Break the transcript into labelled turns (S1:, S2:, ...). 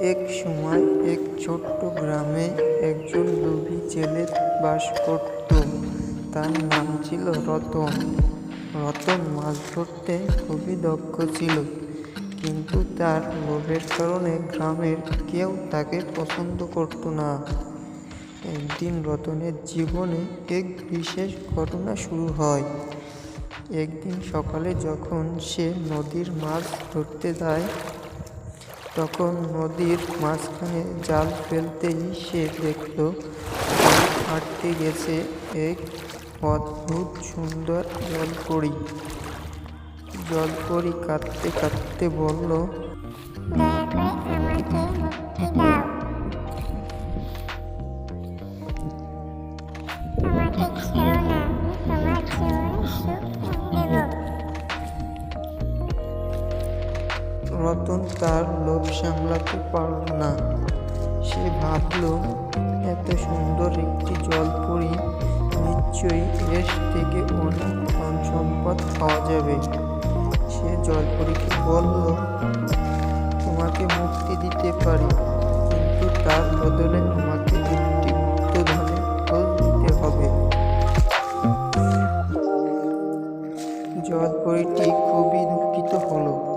S1: এক সময় এক ছোট্ট গ্রামে একজন লোভী ছেলে বাস করত। তার নাম ছিল রতন। রতন মাছ ধরতে খুবই দক্ষ ছিল, কিন্তু তার লোভের কারণে গ্রামের কেউ তাকে পছন্দ করতো না। একদিন রতনের জীবনে এক বিশেষ ঘটনা শুরু হয়। একদিন সকালে যখন সে নদীর মাছ ধরতে যায় তখন নদীর মাঝখানে জাল ফেলতেই সে দেখল হাঁটতে গেছে এক অদ্ভুত সুন্দর জলপরি। জলপরি কাঁদতে কাঁদতে বলল
S2: আমাকে
S1: রতন তার লোভ সামলাতে পারল না। সে ভাবল, এত সুন্দর একটি জলপুরি নিশ্চয়ই এস থেকে অনেক ধন সম্পদ পাওয়া যাবে। সে জলপুরীকে বলল, তোমাকে মুক্তি দিতে পারি, কিন্তু তার বদলে তোমাকে একটি গুপ্তধনের দিতে হবে। জলপুরীটি খুবই দুঃখিত হলো।